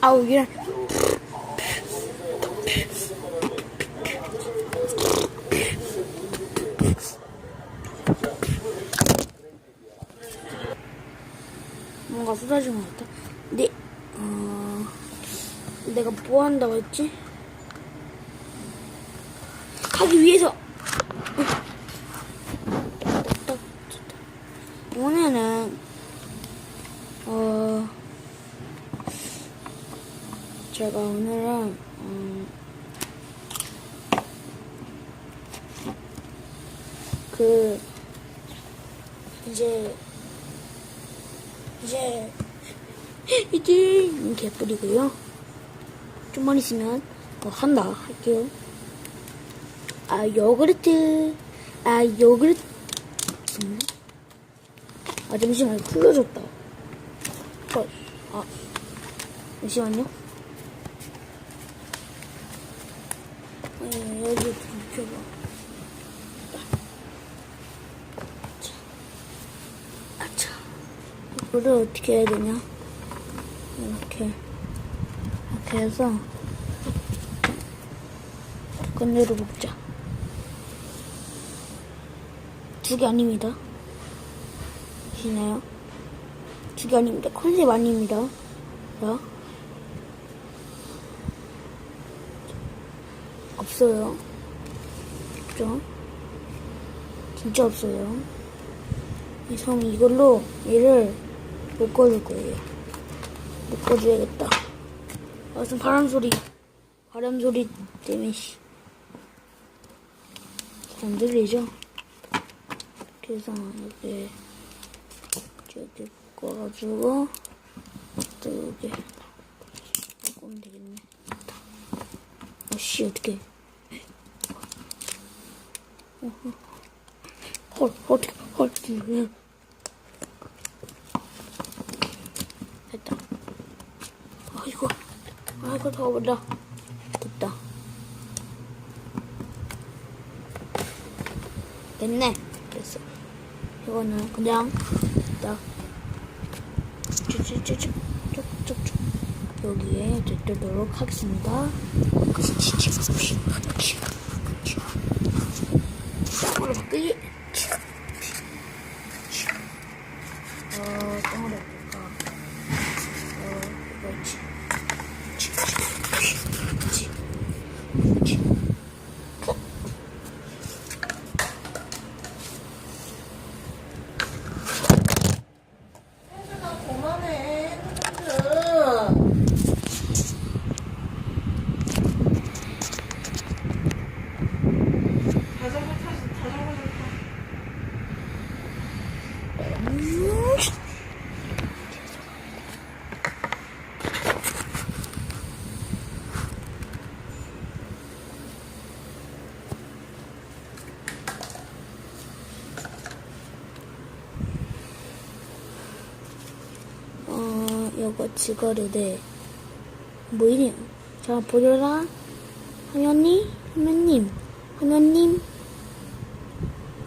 아우 이런 뭔가 쏟아진 것 같다. 근데 어 내가 뭐 한다고 했지? 가기 위해서 오늘은 어 제가 오늘은 음, 그 이제 이제 이제 이렇게 뿌리고요. 좀만 있으면 뭐 한다 할게요. 아 요구르트 아 요구르트 음. 아 잠시만 풀려졌다. 어, 아 잠시만요. 어, 여기 좀 펴봐. 아차. 이거를 어떻게 해야 되냐? 이렇게 이렇게 해서 건네로 먹자. 두 개 아닙니다. 보시나요? 두 개 아닙니다. 컨셉 아닙니다. 자. 없어요. 없죠? 진짜 없어요. 이성 이걸로 얘를 묶어줄 거예요. 묶어줘야겠다. 아, 무슨 바람 소리, 바람 소리 때문에 씨. 잘안 들리죠? 그래서 여기 저기 묶어가지고 또묶으면 되겠네. 아씨 어떻게? 헐 어떻게 헐 왜? 됐다. 아이고 아이고 더워라 됐다. 됐네 됐어. 이거는 그냥 딱 쭉쭉쭉쭉 쭉쭉쭉 여기에 넣도록 하겠습니다. 바꾸기. 어, 땀으로 바꿀까? 어, 이거 있지. 그치. 그치. 그만해. 핸드폰. 자전거 타서 자전거 좀 타. 어, 요거 지거르데 뭐이냐? 자, 보여라. 화면님, 화면님, 화면님,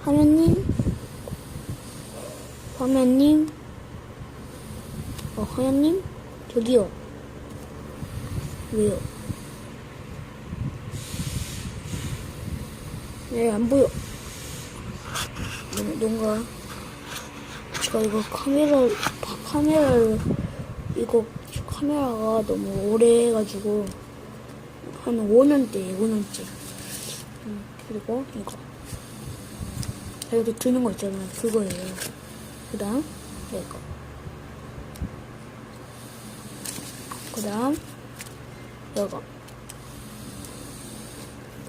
화면님, 화면님, 어, 화면님, 저기요. 왜요? 네, 안 보여. 뭔- 뭔가. 제가 이거 카메라, 다 카메라를, 이거 카메라가 너무 오래 해가지고, 한 5년째, 5년째. 음, 그리고 이거. 이렇게 드는 거 있잖아요. 그거예요. 그 다음, 이거. 그 다음, 이거.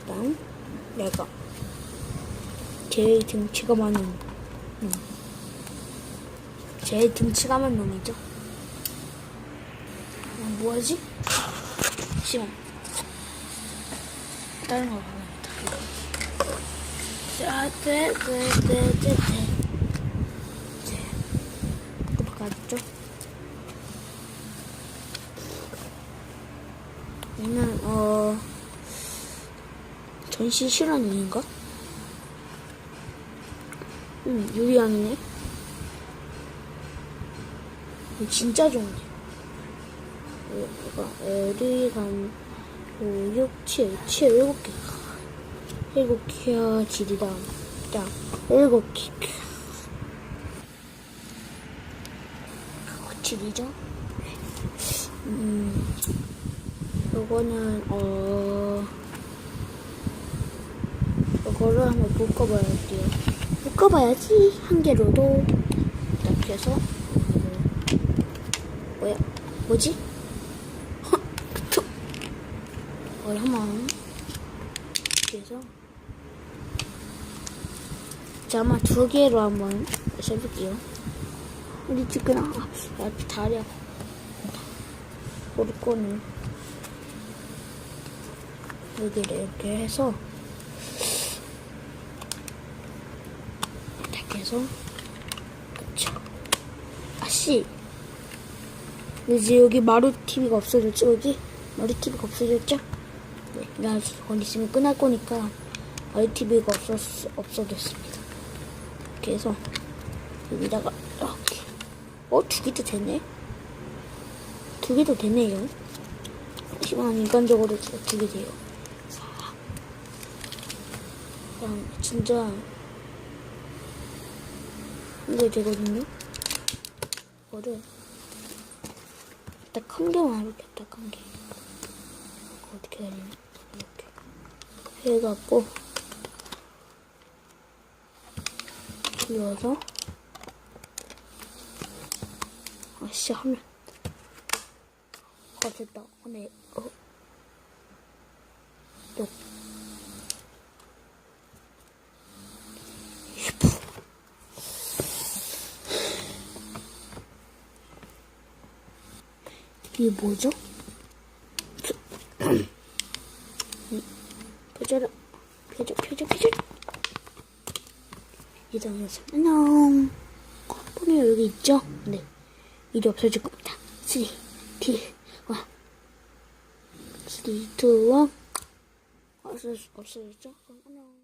그 다음, 이거. 제일 등치가 많은, 음. 제일 등치가 많은 놈이죠. 어, 뭐하지? 잠시만. 다른 거 봐야겠다. 자, 네, 네, 네, 네, 이거 바꿔줬죠? 얘는, 어, 전시 실험인가? 응, 유리왕이네. 이거 진짜 좋네. 이거 L이 한 5, 6, 7, 7, 7개. 7개야, 지리다. 자, 7개. 지리죠? 음, 요거는, 어, 요거를 한번 묶어봐야 돼요. 묶어봐야지, 한 개로도. 이렇게 해서, 뭐야? 뭐지? 이걸 한번 해서 자, 아마 두 개로 한번 해볼게요. 우리 지금 아, 야, 다리 아파. 머리 거는 여기를 이렇게 해서 이렇게 해서 그쵸. 아씨. 이제 여기 마루 TV가 없어졌죠, 여기? 마루 TV가 없어졌죠? 네, 나곧 있으면 끝날 거니까 마루 TV가 없었, 없어졌습니다. 이렇게 해서 여기다가 이렇게. 어, 두 개도 되네? 두 개도 되네요. 하지만 인간적으로 두 개 돼요. 자, 그냥 진짜 이게 되거든요. 이거를 딱한 개만 이렇게 딱한 개. 이거 어떻게 해야 되나? 해갖고 눌러서 아씨 하면 어 됐다. 근데 어 요. 이게 뭐죠? 이동해서 안녕. 폰이 여기 있죠? 네. 일이 없어질 겁니다. 3, 2, 1. 3, 2, 1. 없어졌, 없어졌죠? 그럼 안녕.